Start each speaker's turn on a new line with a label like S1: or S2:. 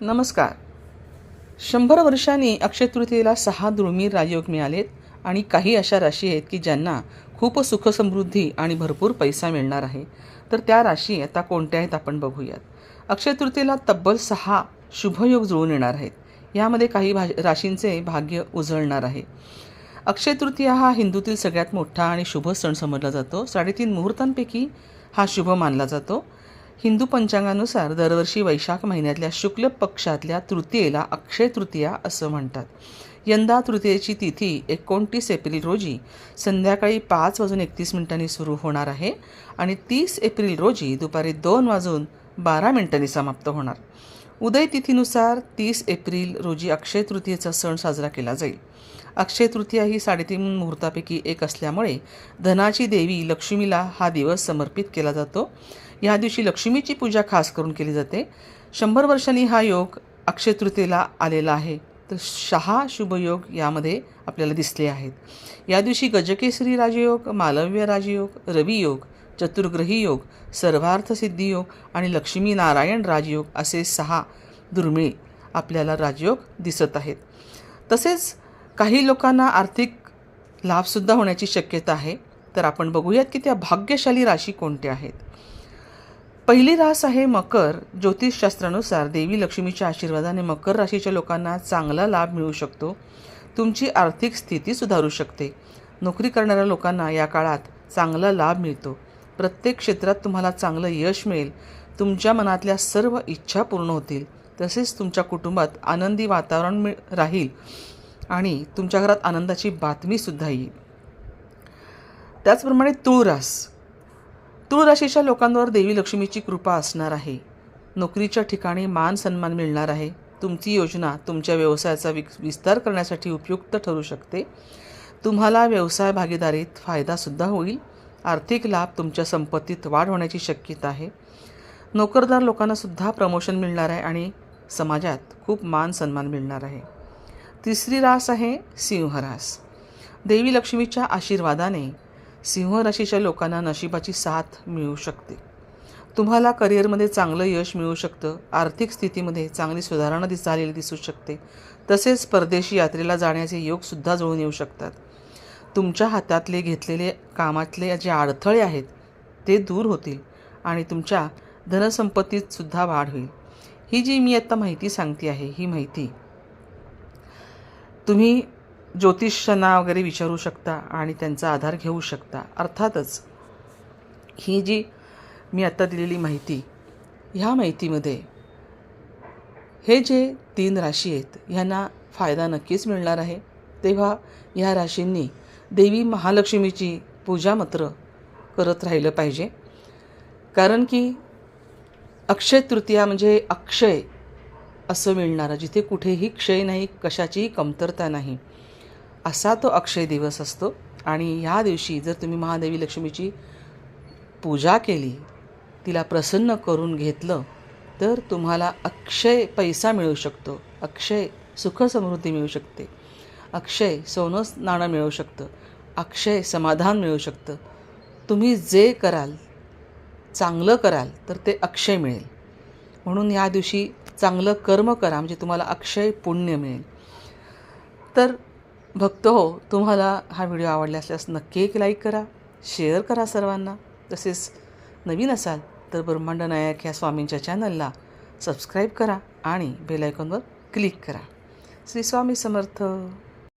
S1: नमस्कार. शंभर वर्षांनी अक्षय तृतीयेला सहा दुर्मिळ राजयोग मिळालेत आणि काही अशा राशी आहेत की ज्यांना खूप सुखसमृद्धी आणि भरपूर पैसा मिळणार आहे. तर त्या राशी आता कोणत्या आहेत आपण बघूयात. अक्षय तृतीयेला तब्बल सहा शुभयोग जुळून येणार आहेत. यामध्ये काही भा राशींचे भाग्य उजळणार आहे. अक्षय तृतीया हा हिंदूतील सगळ्यात मोठा आणि शुभ सण समजला जातो. साडेतीन मुहूर्तांपैकी हा शुभ मानला जातो. हिंदू पंचांगानुसार दरवर्षी वैशाख महिन्यातल्या शुक्ल पक्षातल्या तृतीयेला अक्षय तृतीया असं म्हणतात. यंदा तृतीयेची तिथी एकोणतीस एप्रिल रोजी संध्याकाळी पाच वाजून एकतीस मिनिटांनी सुरू होणार आहे आणि तीस एप्रिल रोजी दुपारी दोन वाजून बारा मिनिटांनी समाप्त होणार. उदय तिथीनुसार तीस एप्रिल रोजी अक्षय तृतीयेचा सण साजरा केला जाईल. अक्षय तृतीया ही साडेतीन मुहूर्तापैकी एक असल्यामुळे धनाची देवी लक्ष्मीला हा दिवस समर्पित केला जातो. या दिवशी लक्ष्मीची पूजा खास करून केली जाते. शंभर वर्षांनी हा योग अक्षय तृतीयेला आलेला आहे. तर सहा शुभयोग यामध्ये आपल्याला दिसले आहेत. या दिवशी गजकेसरी राजयोग मालव्य राजयोग रवियोग चतुर्ग्रही योग सर्वार्थ सिद्धी योग आणि लक्ष्मी नारायण राजयोग असे सहा दुर्मिळ आपल्याला राजयोग दिसत आहेत. तसेच काही लोकांना आर्थिक लाभसुद्धा होण्याची शक्यता आहे. तर आपण बघूयात की त्या भाग्यशाली राशी कोणत्या आहेत. पहिली रास आहे मकर. ज्योतिषशास्त्रानुसार देवी लक्ष्मीच्या आशीर्वादाने मकर राशीच्या लोकांना चांगला लाभ मिळू शकतो. तुमची आर्थिक स्थिती सुधारू शकते. नोकरी करणाऱ्या लोकांना या काळात चांगला लाभ मिळतो. प्रत्येक क्षेत्रात तुम्हाला चांगलं यश मिळेल. तुमच्या मनातल्या सर्व इच्छा पूर्ण होतील. तसेच तुमच्या कुटुंबात आनंदी वातावरण मिळ राहील. आणि तुमच्या घरात आनंदाची बातमीसुद्धा येईल. त्याचप्रमाणे तुळरास. तुळ राशीच्या लोकांवर देवी लक्ष्मीची कृपा असणार आहे. नोकरीच्या ठिकाणी मान सन्मान मिळणार आहे. तुमची योजना तुमच्या व्यवसायाचा विक विस्तार करण्यासाठी उपयुक्त ठरू शकते. तुम्हाला व्यवसाय भागीदारीत फायदासुद्धा होईल. आर्थिक लाभ तुमच्या संपत्तीत वाढ होण्याची शक्यता आहे. नोकरदार लोकांनासुद्धा प्रमोशन मिळणार आहे आणि समाजात खूप मान सन्मान मिळणार आहे. तिसरी रास आहे सिंहरास देवी लक्ष्मीच्या आशीर्वादाने सिंहराशीच्या लोकांना नशिबाची साथ मिळू शकते. तुम्हाला करिअरमध्ये चांगलं यश मिळू शकतं आर्थिक स्थितीमध्ये चांगली सुधारणा दिस झालेली दिसू शकते. तसेच परदेशी यात्रेला जाण्याचे योगसुद्धा जुळून येऊ शकतात. तुमच्या हातातले घेतलेले कामातले जे अडथळे आहेत ते दूर होतील आणि तुमच्या धनसंपत्तीत सुद्धा वाढ होईल. ही जी मी आत्ता माहिती सांगते आहे ही माहिती तुम्ही ज्योतिषांना वगैरे विचारू शकता आणि त्यांचा आधार घेऊ शकता. अर्थातच ही जी मी आत्ता दिलेली माहिती ह्या माहितीमध्ये हे जे तीन राशी आहेत ह्यांना फायदा नक्कीच मिळणार आहे. तेव्हा ह्या राशींनी देवी महालक्ष्मीची पूजा मात्र करत राहिलं पाहिजे. कारण की अक्षय तृतीया म्हणजे अक्षय असं मिळणारं. जिथे कुठेही क्षय नाही कशाचीही कमतरता नाही. असा तो अक्षय दिवस असतो. आणि ह्या दिवशी जर तुम्ही महादेवी लक्ष्मीची पूजा केली तिला प्रसन्न करून घेतलं तर तुम्हाला अक्षय पैसा मिळू शकतो. अक्षय सुखसमृद्धी मिळू शकते. अक्षय सोनं नाणं मिळू शकतं. अक्षय समाधान मिळू शकतं. तुम्ही जे कराल चांगलं कराल तर ते अक्षय मिळेल. म्हणून या दिवशी चांगलं कर्म करा म्हणजे तुम्हाला अक्षय पुण्य मिळेल. तर भक्त हो तुम्हाला हा व्हिडिओ आवडला असल्यास नक्की एक लाईक करा शेअर करा सर्वांना. तसेच नवीन असाल तर ब्रह्मांड नायक ह्या स्वामींच्या चॅनलला सबस्क्राईब करा आणि बेलायकॉनवर क्लिक करा. श्री स्वामी समर्थ.